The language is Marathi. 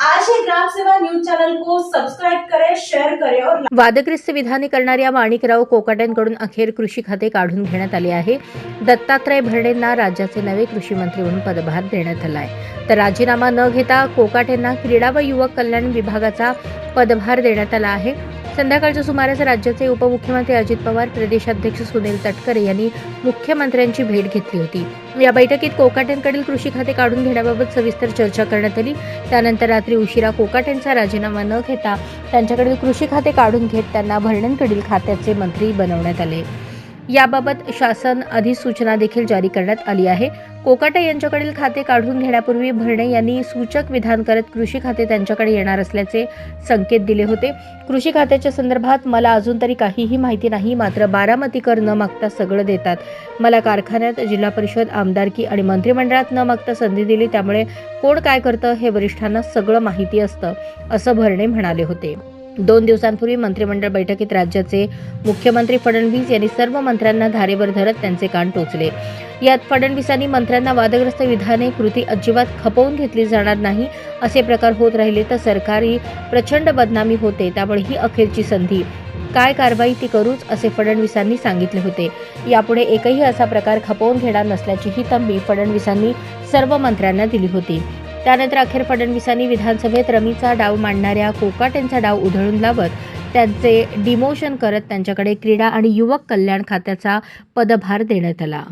आज ही ग्राम सेवा न्यूज को सब्सक्राइब करें करें और वादग्रस्त विधाने करणाऱ्या माणिकराव कोकाट्यांकडून अखेर कृषी खाते काढून घेण्यात आले आहे. दत्तात्रय भरणेंना राज्याचे नवे कृषी मंत्री म्हणून पदभार देण्यात आला आहे. तर राजीनामा न घेता कोकाटेंना क्रीडा व युवक कल्याण विभागाचा पदभार देण्यात आला आहे. संध्याकाळच्या सुमारास राज्याचे उपमुख्यमंत्री अजित पवार प्रदेशाध्यक्ष सुनील तटकरे यांनी मुख्यमंत्र्यांची भेट घेतली होती. या बैठकीत कोकाट्यांकडील कृषी खाते काढून घेण्याबाबत सविस्तर चर्चा करण्यात आली. त्यानंतर रात्री उशिरा कोकाटेंचा राजीनामा न घेता त्यांच्याकडील कृषी खाते काढून घेत त्यांना भरण्यांकडील खात्याचे मंत्री बनवण्यात आले. याबाबत शासन अधिसूचना देखील जारी करण्यात आली आहे. कोकाटे यांच्याकडील खाते काढून घेण्यापूर्वी भरणे यांनी सूचक विधान करत कृषी खाते त्यांच्याकडे येणार असल्याचे संकेत दिले होते. कृषी खात्याच्या संदर्भात मला अजून तरी काहीही माहिती नाही मात्र बारामतीकर न मागता सगळं देतात. मला कारखान्यात जिल्हा परिषद आमदारकी आणि मंत्रिमंडळात न मागता संधी दिली त्यामुळे कोण काय करतं हे वरिष्ठांना सगळं माहिती असतं असं भरणे म्हणाले होते. दोन दिवसांपूर्वी मंत्रिमंडळ बैठकीत राज्याचे मुख्यमंत्री फडणवीस यांनी सर्व मंत्र्यांना धारेवर धरत त्यांचे कान टोचले. यात फडणवीसांनी मंत्र्यांना वादग्रस्त विधाने कृती अजिबात खपवून घेतली जाणार नाही असे प्रकार होत राहिले तर सरकारी प्रचंड बदनामी होते त्यामुळे ही अखेरची संधी. काय कारवाई ती करूच असे फडणवीसांनी सांगितले होते. यापुढे एकही असा प्रकार खपवून घेणार नसल्याचीही तंबी फडणवीसांनी सर्व मंत्र्यांना दिली होती. त्यानंतर अखेर फडणवीसांनी विधानसभेत रमीचा डाव मांडणाऱ्या कोकाटेंचा डाव उधळून लावत त्यांचे डिमोशन करत त्यांच्याकडे क्रीडा आणि युवक कल्याण खात्याचा पदभार देण्यात आला.